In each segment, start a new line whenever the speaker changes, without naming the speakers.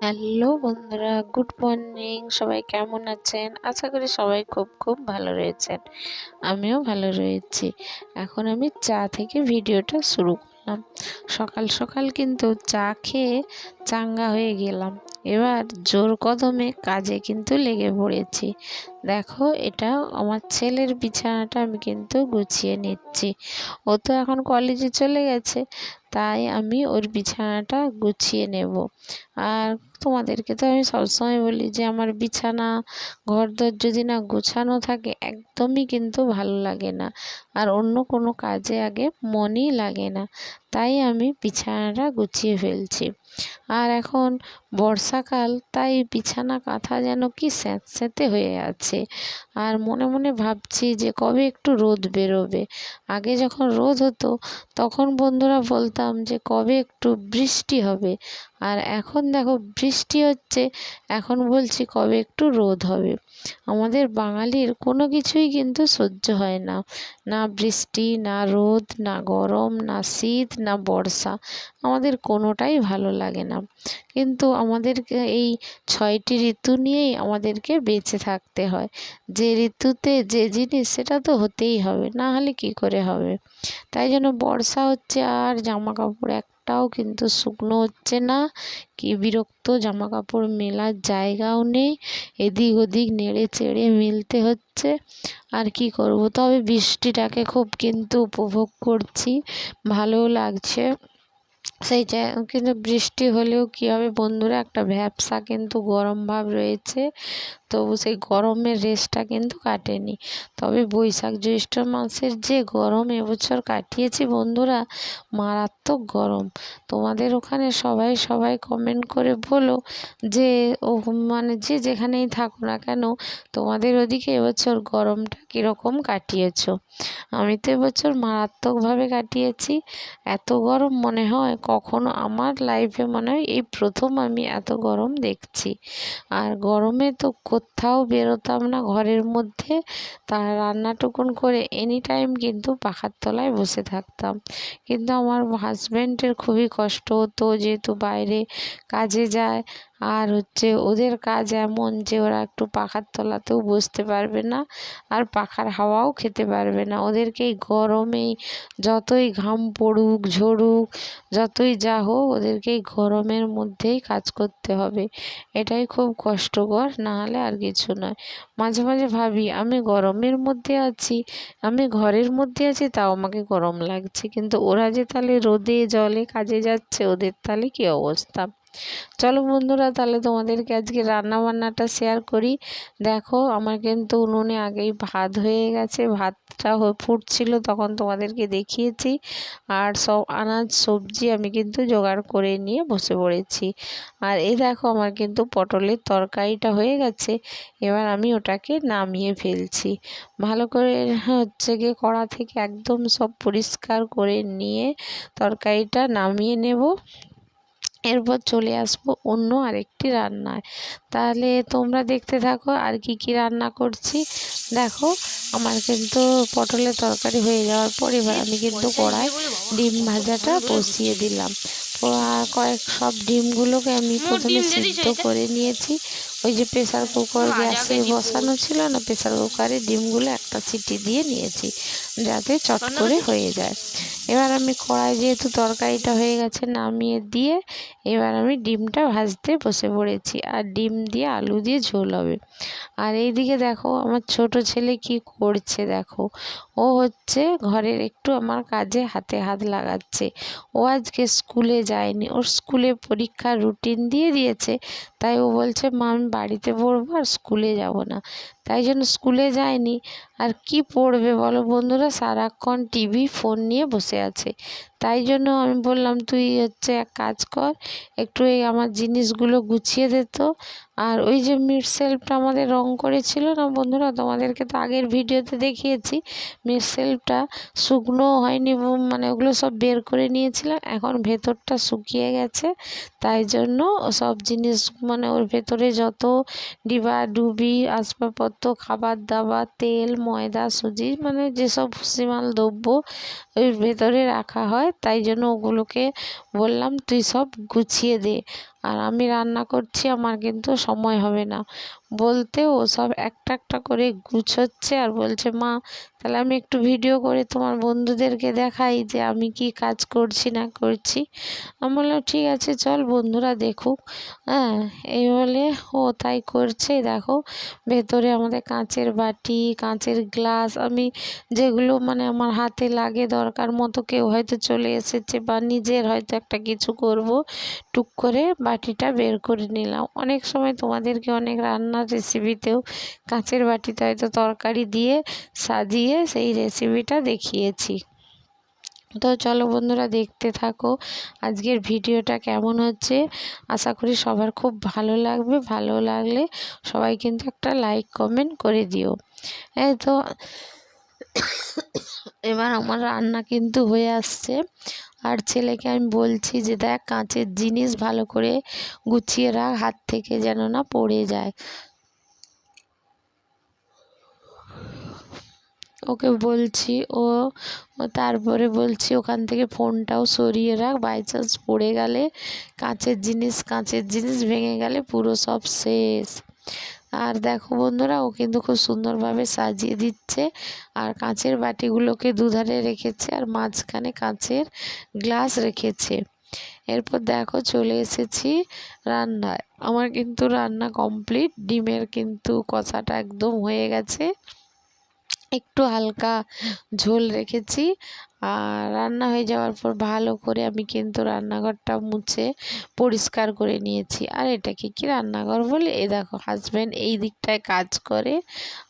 Hello বন্ধুরা, good morning. সবাই কেমন আছেন? আশা করি সবাই খুব খুব ভালো রয়েছেন। আমিও ভালো রয়েছি। এখন আমি চা থেকে ভিডিওটা শুরু করলাম। সকাল সকাল কিন্তু চা খেয়ে চাঙ্গা হয়ে গেলাম। এবার জোর কদমে কাজে কিন্তু লেগে পড়েছি। দেখো, এটা আমার ছেলের বিছানাটা আমি কিন্তু গুছিয়ে নিচ্ছি। ও তো এখন কলেজে চলে গেছে, তাই আমি ওর বিছানাটা গুছিয়ে নেব। আর তোমাদেরকে তো আমি সবসময় বলি যে, আমার বিছানা, ঘরদোর যদি না গোছানো থাকে, একদমই কিন্তু ভালো লাগে না। আর অন্য কোনো কাজে আগে মনই লাগে না। তাই আমি বিছানাটা গুছিয়ে ফেলছি। আর এখন বর্ষাকাল, তাই বিছানা কাঁথা যেন কি স্যাঁতস্যাঁতে হয়ে আছে। আর মনে মনে ভাবছি যে কবে একটু রোদ বেরোবে। আগে যখন রোদ হতো, তখন বন্ধুরা বলতাম যে কবে একটু বৃষ্টি হবে। আর এখন দেখো বৃষ্টি হচ্ছে, এখন বলছি কবে একটু রোদ হবে। আমাদের বাঙালির কোনো কিছুই কিন্তু সহ্য হয় না। না বৃষ্টি, না রোদ, না গরম, না শীত, না বর্ষা। আমাদের কোনোটাই ভালো লাগে না। কিন্তু আমাদেরকে এই ছয়টি ঋতু নিয়েই আমাদেরকে বেঁচে থাকতে হয়। যে ঋতুতে যে জিনিস সেটা তো হতেই হবে, না হলে কি করে হবে? তাই জন্য বর্ষা হচ্ছে আর জামা কাপড় একটাও কিন্তু শুকনো হচ্ছে না, কি বিরক্ত। জামা কাপড় মেলার জায়গাও নেই, এদিক ওদিক নেড়ে চেড়ে মিলতে হচ্ছে। আর কি করব? তবে বৃষ্টিটাকে খুব কিন্তু উপভোগ করছি, ভালোও লাগছে। সেই কিন্তু বৃষ্টি হলেও কী হবে বন্ধুরা? একটা ভ্যাপসা কিন্তু গরম ভাব রয়েছে, তবু সেই গরমের রেসটা কিন্তু কাটেনি। তবে বৈশাখ জ্যৈষ্ঠ মাসের যে গরম এবছর কাটিয়েছি বন্ধুরা, মারাত্মক গরম। তোমাদের ওখানে সবাই সবাই কমেন্ট করে বলো যে, ও মানে যে যেখানেই থাকো না কেন, তোমাদের ওদিকে এবছর গরমটা কীরকম কাটিয়েছো? আমি তো এবছর মারাত্মকভাবে কাটিয়েছি। এত গরম মনে হয় কখনো আমার লাইফে মনে হয় এই প্রথম আমি এত গরম দেখছি। আর গরমে তো কোথাও বেরোতাম না, ঘরের মধ্যে তা রান্নাটুকুন করে এনি টাইম কিন্তু পাখার তলায় বসে থাকতাম। কিন্তু আমার হাজব্যান্ডের খুবই কষ্ট হতো, যেহেতু বাইরে কাজে যায় আর হচ্ছে ওদের কাজ এমন যে ওরা একটু পাখার তলাতেও বসতে পারবে না আর পাখার হাওয়াও খেতে পারবে না। ওদেরকে এই গরমেই যতই ঘাম পড়ুক, ঝরুক, যতই যা হোক ওদেরকে এই গরমের মধ্যেই কাজ করতে হবে। এটাই খুব কষ্টকর, না হলে আর কিছু নয়। মাঝে মাঝে ভাবি, আমি গরমের মধ্যে আছি, আমি ঘরের মধ্যে আছি, তাও আমাকে গরম লাগছে। কিন্তু ওরা যে তাহলে রোদে, জলে কাজে যাচ্ছে, ওদের তাহলে কী অবস্থা? চলো বন্ধুরা, তাহলে তোমাদেরকে আজকে রান্না বান্নাটা শেয়ার করি। দেখো, আমার কিন্তু উনুনে আগেই ভাত হয়ে গেছে, ভাতটা ফুটছিল, তখন তোমাদেরকে দেখিয়েছি। আর সব আনাজ, সবজি আমি কিন্তু জোগাড় করে নিয়ে বসে পড়েছি। আর এই দেখো, আমার কিন্তু পটলের তরকারিটা হয়ে গেছে, এবার আমি ওটাকে নামিয়ে ফেলছি। ভালো করে হচ্ছে গিয়ে কড়া থেকে একদম সব পরিষ্কার করে নিয়ে তরকারিটা নামিয়ে নেব। এরপর চলে আসব অন্য আরেকটি রান্নায়। তাহলে তোমরা দেখতে থাকো আর কি কি রান্না করছি। দেখো আমার কিন্তু পটলের তরকারি হয়ে যাওয়ার পর এবার আমি কিন্তু কড়াই ডিম ভাজাটা বসিয়ে দিলাম। কয়েক সব ডিমগুলোকে আমি প্রথমে সিদ্ধ করে নিয়েছি। ওই যে প্রেসার কুকার গ্যাসে বসানো ছিল না প্রেসার কুকারে ডিমগুলো একটা সিটি দিয়ে নিয়েছি যাতে চট করে হয়ে যায়। এবার আমি কড়াই যেহেতু তরকারিটা হয়ে গেছে নামিয়ে দিয়ে এবার আমি ডিমটা ভাজতে বসে পড়েছি আর ডিম দিয়ে আলু দিয়ে ঝোল হবে। আর এইদিকে দেখো আমার ছোট ছেলে কি করছে দেখো। ও হচ্ছে ঘরের একটু আমার কাজে হাতে হাত লাগাচ্ছে। ও আজকে স্কুলে যায়নি ওর স্কুলে পরীক্ষার রুটিন দিয়ে দিয়েছে। তাই ও বলছে মা বাড়িতে পড়ব আর স্কুলে যাব না। তাই জন্য স্কুলে যায়নি। আর কি পড়বে বলো বন্ধুরা? সারাক্ষণ টিভি ফোন নিয়ে বসে আছে। তাই জন্য আমি বললাম, তুই হচ্ছে এক কাজ কর, একটু এই আমার জিনিসগুলো গুছিয়ে দে তো। আর ওই যে মিট সেলফটা আমাদের রং করেছিল না বন্ধুরা? তোমাদেরকে তো আগের ভিডিওতে দেখিয়েছি। মিট সেলফটা শুকনো হয়নি মানে ওগুলো সব বের করে নিয়েছিলাম। এখন ভেতরটা শুকিয়ে গেছে। তাই জন্য সব জিনিস মানে ওর ভেতরে যত ডিবা ডুবি আসবাবপত্র খাবার দাবার, তেল, ময়দা, সুজি মানে যেসব ভুসিমাল দ্রব্য ওই ভেতরে রাখা হয়, তাই জন্য ওগুলোকে বললাম তুই সব গুছিয়ে দে। আর আমি রান্না করছি, আমার কিন্তু সময় হবে না। বলতে ও সব একটা একটা করে গুছোচ্ছে আর বলছে, মা, তাহলে আমি একটু ভিডিও করে তোমার বন্ধুদেরকে দেখাই যে আমি কি কাজ করছি না করছি। আমি বললাম, ঠিক আছে, চল বন্ধুরা দেখুক। হ্যাঁ এই বলে ও তাই করছে। দেখো, ভেতরে আমাদের কাঁচের বাটি, কাঁচের গ্লাস, আমি যেগুলো মানে আমার হাতে লাগে দরকার মতো কেউ হয়তো চলে এসেছে বা নিজের হয়তো একটা কিছু করব টুক করে বাটিটা বের করে নিলাম। অনেক সময় তোমাদেরকে অনেক রান্নার রেসিপিতেও কাঁচের বাটিতে হয়তো তরকারি দিয়ে সাজিয়ে সেই রেসিপিটা দেখিয়েছি। তো চলো বন্ধুরা দেখতে থাকো আজকের ভিডিওটা কেমন হচ্ছে। আশা করি সবার খুব ভালো লাগবে। ভালো লাগলে সবাই কিন্তু একটা লাইক কমেন্ট করে দিও। এই তো এবার আমার রান্না কিন্তু হয়ে আসছে। আর ছেলেকে আমি বলছি যে, দেখ, কাঁচের জিনিস ভালো করে গুছিয়ে রাখ, হাত থেকে যেন না পড়ে যায়। ওকে বলছি, ও তারপরে বলছি, ওখান থেকে ফোনটাও সরিয়ে রাখ বাই চান্স পড়ে গেলে কাঁচের জিনিস কাঁচের জিনিস ভেঙে গেলে পুরো সব শেষ। আর দেখো বন্ধুরা, ও কিন্তু খুব সুন্দরভাবে সাজিয়ে দিচ্ছে আর কাঁচের বাটিগুলোকে দুধারে রেখেছে আর মাঝখানে কাঁচের গ্লাস রেখেছে। এরপর দেখো চলে এসেছি রান্নায়। আমার কিন্তু রান্না কমপ্লিট, ডিমের কিন্তু কষাটা একদম হয়ে গেছে। একটু হালকা ঝোল রেখেছি আর রান্না হয়ে যাওয়ার পর ভালো করে আমি কিন্তু রান্নাঘরটা মুছে পরিষ্কার করে নিয়েছি। আর এটাকে কি রান্নাঘর বলে? এ দেখো হাজব্যান্ড এই দিকটায় কাজ করে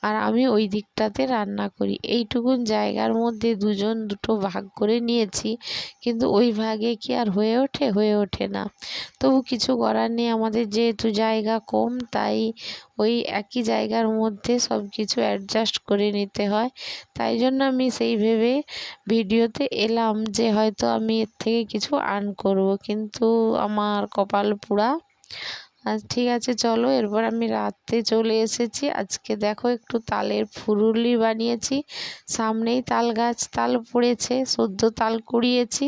আর আমি ওই দিকটাতে রান্না করি। এইটুকুন জায়গার মধ্যে দুজন দুটো ভাগ করে নিয়েছি, কিন্তু ওই ভাগে কি আর হয়ে ওঠে? হয়ে ওঠে না। তবু কিছু করার নেই, আমাদের যেহেতু জায়গা কম, তাই ওই একই জায়গার মধ্যে সব কিছু অ্যাডজাস্ট করে নিতে হয়। তাই জন্য আমি সেই ভেবে ভিডিওতে এলাম যে হয়তো আমি এর থেকে কিছু আর্ন করব। কিন্তু আমার কপাল পুরা। আর ঠিক আছে, চলো এরপর আমি রাতে চলে এসেছি। আজকে দেখো একটু তালের ফুরুলি বানিয়েছি। সামনেই তাল গাছ, তাল পড়েছে, সদ্য তাল কুড়িয়েছি।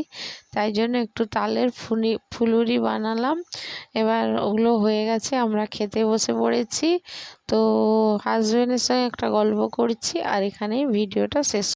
তাই জন্য একটু তালের ফুনি, ফুলুরি বানালাম। এবার ওগুলো হয়ে গেছে, আমরা খেতে বসে পড়েছি। তো হাজব্যান্ডের সঙ্গে একটা গল্প করছি আর এখানেই ভিডিওটা শেষ